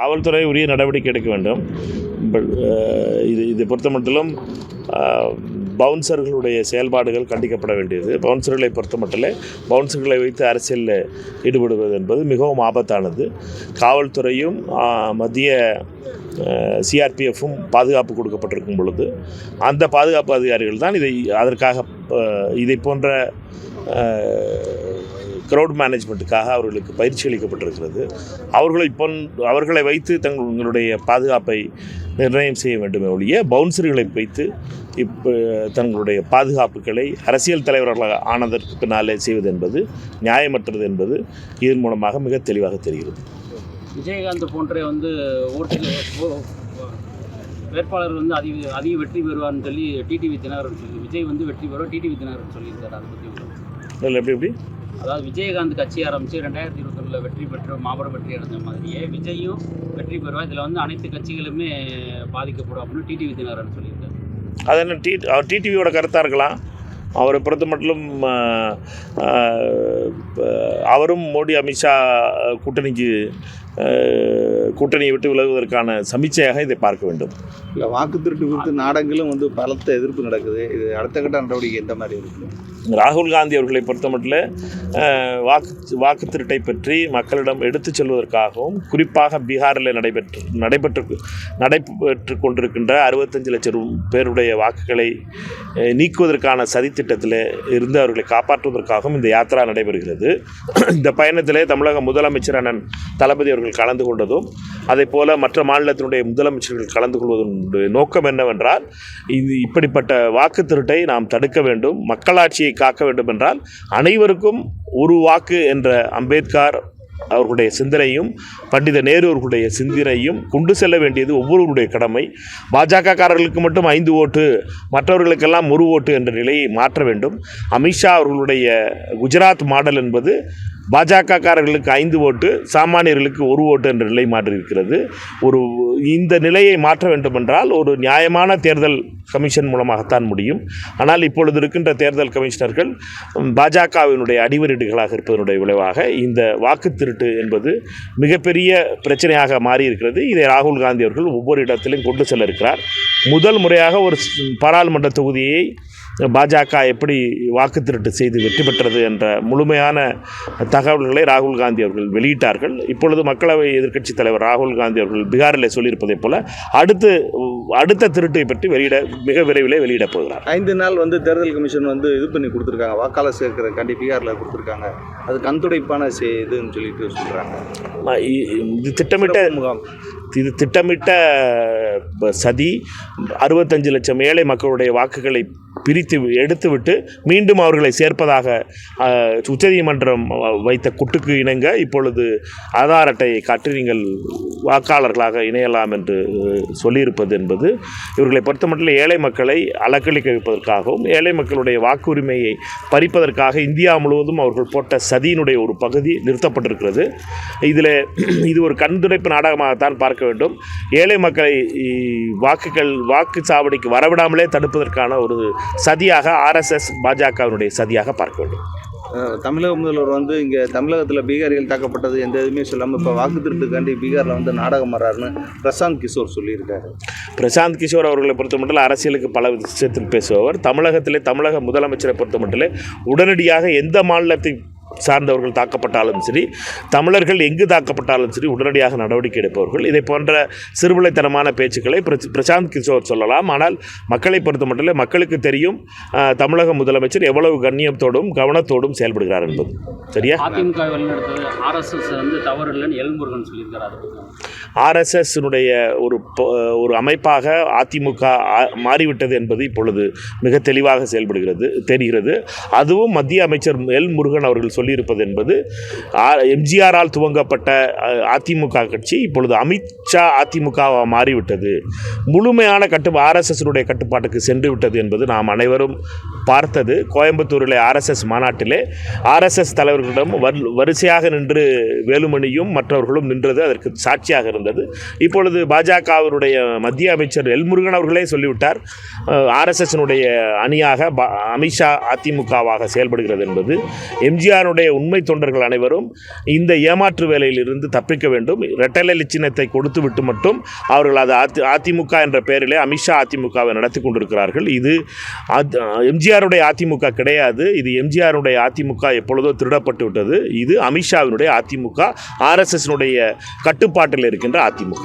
காவல்துறை உரிய நடவடிக்கை எடுக்க வேண்டும். இது இதை பொறுத்த மட்டிலும் பவுன்சர்களுடைய செயல்பாடுகள் கண்டிக்கப்பட வேண்டியது. பவுன்சர்களை பொறுத்த மட்டிலே பவுன்சர்களை வைத்து அரசியலில் ஈடுபடுவது என்பது மிகவும் ஆபத்தானது. காவல்துறையும் மத்திய சிஆர்பிஎஃப்பும் பாதுகாப்பு கொடுக்கப்பட்டிருக்கும் பொழுது அந்த பாதுகாப்பு அதிகாரிகள் தான் இதை அதற்காக இதை போன்ற க்ரௌட் மேனேஜ்மெண்ட்டுக்காக அவர்களுக்கு பயிற்சி அளிக்கப்பட்டிருக்கிறது. அவர்களை பொன் அவர்களை வைத்து தங்களுடைய பாதுகாப்பை நிர்ணயம் செய்ய வேண்டுமே ஒழிய பவுன்சர்களை வைத்து இப்போ தங்களுடைய பாதுகாப்புகளை அரசியல் தலைவர்களாக ஆனதற்கு பின்னாலே செய்வது என்பது நியாயமற்றது என்பது இதன் மூலமாக மிக தெளிவாக தெரிகிறது. விஜயகாந்த் போன்றே வந்து ஓட்டில் வேட்பாளர் வந்து அதிக அதிக வெற்றி பெறுவார்னு சொல்லி டிடிவி தினகரன் சொல்லி விஜய் வந்து வெற்றி பெறுவார் டிடிவி தினகரன் சொல்லியிருக்காரு அதை பற்றி இதில் எப்படி எப்படி? அதாவது விஜயகாந்த் கட்சி ஆரம்பித்து ரெண்டாயிரத்தி இருபத்தொன்னில் வெற்றி பெற்று மாபெரும் வெற்றி அடைஞ்ச மாதிரியே விஜயும் வெற்றி பெறுவார். இதில் வந்து அனைத்து கட்சிகளுமே பாதிக்கப்படும் அப்படின்னு டிடிவி தினகரன் சொல்லியிருக்காரு. அது என்ன டி அவர் டிடிவியோட கருத்தாக இருக்கலாம் அவரை பொறுத்த மட்டும் அவரும் மோடி அமித்ஷா கூட்டணிக்கு கூட்டணியை விட்டு விலகுவதற்கான சமீட்சையாக இதை பார்க்க வேண்டும். இல்லை வாக்கு திருட்டு குறித்து நாடெங்கிலும் வந்து பலத்த எதிர்ப்பு நடக்குது. இது அடுத்த கட்ட நடவடிக்கை எந்த மாதிரி இருக்கு? ராகுல் காந்தி அவர்களை பொறுத்தமட்டில் வாக்கு வாக்கு திருட்டை பற்றி மக்களிடம் எடுத்துச் செல்வதற்காகவும் குறிப்பாக பீகாரில் நடைபெற்று நடைபெற்று நடைபெற்று கொண்டிருக்கின்ற அறுபத்தஞ்சு லட்சம் ரூ- பேருடைய வாக்குகளை நீக்குவதற்கான சதித்திட்டத்தில் இருந்து அவர்களை காப்பாற்றுவதற்காகவும் இந்த யாத்திரா நடைபெறுகிறது. இந்த பயணத்திலே தமிழக முதலமைச்சர் அண்ணன் தளபதி அவர்கள் கலந்து கொண்டதும் அதே போல மற்ற மாநிலத்தினுடைய முதலமைச்சர்கள் கலந்து கொள்வதன் நோக்கம் என்னவென்றால் இது இப்படிப்பட்ட வாக்கு திருட்டை நாம் தடுக்க வேண்டும். மக்களாட்சியை காக்க வேண்டும் என்றால் அனைவருக்கும் ஒரு வாக்கு என்ற அம்பேத்கர் அவர்களுடைய சிந்தனையும் பண்டித நேரு அவர்களுடைய சிந்தனையும் கொண்டு செல்ல வேண்டியது ஒவ்வொருவருடைய கடமை. பாஜக காரர்களுக்கு மட்டும் ஐந்து ஓட்டு மற்றவர்களுக்கெல்லாம் ஒரு ஓட்டு என்ற நிலையை மாற்ற வேண்டும். அமித்ஷா அவர்களுடைய குஜராத் மாடல் என்பது பாஜகக்காரர்களுக்கு ஐந்து ஓட்டு சாமானியர்களுக்கு ஒரு ஓட்டு என்ற நிலை மாறி இருக்கிறது. ஒரு இந்த நிலையை மாற்ற வேண்டுமென்றால் ஒரு நியாயமான தேர்தல் கமிஷன் மூலமாகத்தான் முடியும். ஆனால் இப்பொழுது இருக்கின்ற தேர்தல் கமிஷனர்கள் பாஜகவினுடைய அடிவருடுகளாக இருப்பதனுடைய விளைவாக இந்த வாக்கு திருட்டு என்பது மிகப்பெரிய பிரச்சனையாக மாறி இருக்கிறது இதை ராகுல் காந்தி அவர்கள் ஒவ்வொரு இடத்திலும் கொண்டு செல்ல இருக்கிறார். முதல் முறையாக ஒரு பாராளுமன்ற தொகுதியை பாஜக எப்படி வாக்கு திருட்டு செய்து வெற்றி பெற்றது என்ற முழுமையான தகவல்களை ராகுல் காந்தி அவர்கள் வெளியிட்டார்கள். இப்பொழுது மக்களவை எதிர்க்கட்சித் தலைவர் ராகுல் காந்தி அவர்கள் பீகாரில் சொல்லியிருப்பதைப் போல அடுத்து அடுத்த திருட்டை பற்றி வெளியிட மிக விரைவிலே வெளியிடப் போகிறார். ஐந்து நாள் வந்து தேர்தல் கமிஷன் வந்து இது பண்ணி கொடுத்துருக்காங்க. வாக்காளர் சேர்க்கிறதுக்காண்டி பீகாரில் கொடுத்துருக்காங்க. அது கண்துடைப்பான இதுன்னு சொல்லிட்டு சொல்கிறாங்க இது திட்டமிட்ட முகாம். இது திட்டமிட்ட சதி அறுபத்தஞ்சு லட்சம் ஏழை மக்களுடைய வாக்குகளை பிரித்து எடுத்துவிட்டு மீண்டும் அவர்களை சேர்ப்பதாக உச்சநீதிமன்றம் வைத்த குட்டுக்கு இணங்க இப்பொழுது ஆதார் அட்டையை காட்டி நீங்கள் வாக்காளர்களாக இணையலாம் என்று சொல்லியிருப்பது என்பது இவர்களை பொறுத்தமட்டில் ஏழை மக்களை அலக்களிக்க வைப்பதற்காகவும் ஏழை மக்களுடைய வாக்குரிமையை பறிப்பதற்காக இந்தியா முழுவதும் அவர்கள் போட்ட சதியினுடைய ஒரு பகுதி நிறுத்தப்பட்டிருக்கிறது. இதில் இது ஒரு கண்துடைப்பு நாடகமாகத்தான் பார்க்க வேண்டும். ஏழை மக்களை வாக்குகள் வாக்கு சாவடிக்கு வரவிடாமலே தடுப்பதற்கான ஒரு சதியாக ஆர்எஸ்எஸ் பாஜகவினுடைய சதியாக பார்க்க வேண்டும். தமிழக முதல்வர் வந்து இங்கே தமிழகத்தில் பீகாரிகள் தாக்கப்பட்டது எந்த இதுவுமே சொல்லாமல் இப்போ வாக்கு திருட்டுக்காண்டி பீகாரில் வந்து நாடகம் வர்றாருன்னு பிரசாந்த் கிஷோர் சொல்லியிருக்காரு. பிரசாந்த் கிஷோர் அவர்களை பொறுத்தமட்டில் அரசியலுக்கு பல விஷயத்தில் பேசுபவர். தமிழகத்திலே தமிழக முதலமைச்சரை பொறுத்தமட்டிலே உடனடியாக எந்த மாநிலத்தை சார்ந்தவர்கள் தாக்கப்பட்டாலும் சரி தமிழர்கள் எங்கு தாக்கப்பட்டாலும் சரி உடனடியாக நடவடிக்கை எடுப்பவர்கள். இதை போன்ற சிறுபிள்ளைத்தனமான பேச்சுக்களை பிர- பிரசாந்த் கிஷோர் சொல்லலாம். ஆனால் மக்களை பொறுத்தமட்டில் மக்களுக்கு தெரியும் தமிழக முதலமைச்சர் எவ்வளவு கண்ணியத்தோடும் கவனத்தோடும் செயல்படுகிறார் என்பது. சரியா? அதிமுக ஆர்எஸ்எஸ் வந்து தவறு இல்லைன்னு எல்முருகன் சொல்லியிருக்காரு அதை பற்றி ஆர்எஸ்எஸ்னுடைய ஒரு ஒரு அமைப்பாக அதிமுக மாறிவிட்டது என்பது இப்பொழுது மிக தெளிவாக செயல்படுகிறது தெரிகிறது. அதுவும் மத்திய அமைச்சர் எல் முருகன் அவர்கள் சொல்லியிருப்பது என்பது எம்ஜிஆரால் துவங்கப்பட்ட அதிமுக கட்சி இப்பொழுது அமித்ஷா அதிமுகவாக மாறிவிட்டது. முழுமையான கட்டு ஆர்எஸ்எஸ்னுடைய கட்டுப்பாட்டுக்கு சென்று விட்டது என்பது நாம் அனைவரும் பார்த்தது. கோயம்புத்தூரில் ஆர்எஸ்எஸ் மாநாட்டிலே ஆர்எஸ்எஸ் தலைவர்களிடம் வரிசையாக நின்று வேலுமணியும் மற்றவர்களும் நின்றது அதற்கு சாட்சியாக இருந்தது. இப்பொழுது பாஜகவினுடைய மத்திய அமைச்சர் எல்முருகன் அவர்களே சொல்லிவிட்டார் ஆர்எஸ்எஸ்னுடைய அணியாக அமித்ஷா அதிமுகவாக செயல்படுகிறது என்பது. எம்ஜிஆருடைய உண்மை தொண்டர்கள் அனைவரும் இந்த ஏமாற்று வேலையிலிருந்து தப்பிக்க வேண்டும். இரட்டலை சின்னத்தை கொடுத்து விட்டு மட்டும் அவர்கள் அது அதி அதிமுக என்ற பெயரிலே அமித்ஷா அதிமுகவை நடத்தி கொண்டிருக்கிறார்கள். இது எம்ஜிஆருடைய அதிமுக கிடையாது. இது எம்ஜிஆருடைய அதிமுக எப்பொழுதோ திருடப்பட்டு விட்டது. இது அமித்ஷாவினுடைய அதிமுக ஆர்எஸ்எஸ்னுடைய கட்டுப்பாட்டில் இருக்கின்ற அதிமுக.